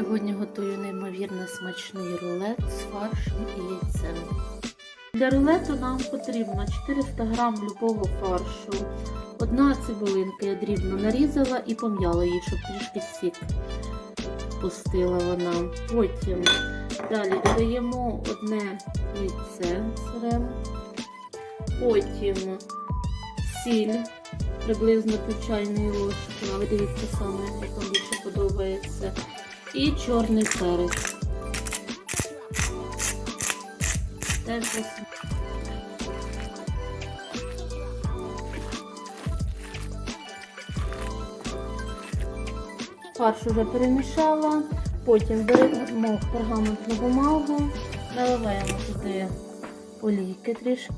Сьогодні готую неймовірно смачний рулет з фаршем і яйцем. Для рулету нам потрібно 400 г любого фаршу. Одна цибулинка я дрібно нарізала і пом'яла її, щоб трішки сік пустила вона. Потім далі додаємо одне яйце сире. Потім сіль приблизно пів чайної ложки. А ви дивіться саме, як вам більше подобається. І чорний перець. Теж ось Фарш вже перемішала, потім беремо пергаментну бумагу, наливаємо туди олійки трішки,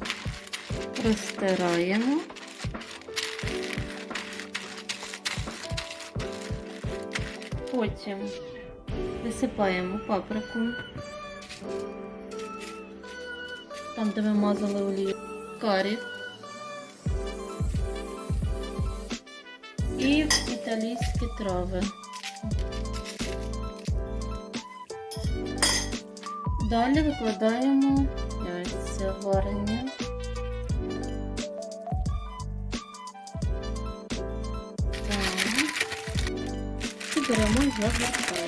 розтираємо. Потім висипаємо паприку, там, де ми мазали олію, карі і італійські трави. Далі викладаємо яйця варені. Так. І беремо і загортаємо.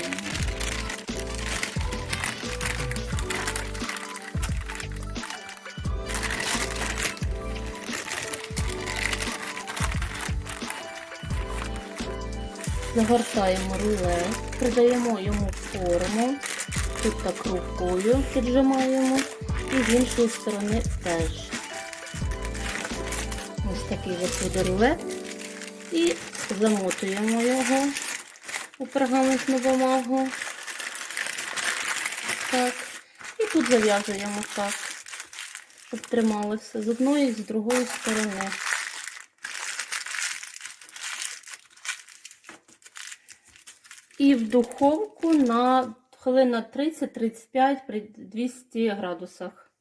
Загортаємо рулет, придаємо йому форму. Тут так рукою піджимаємо і з іншої сторони теж. Ось такий виходить рулет. І замотуємо його у пергаментну бумагу. Так. І тут зав'язуємо так, щоб трималося з одної і з другої сторони. І в духовку на хвилин на 30-35 при 200 градусах.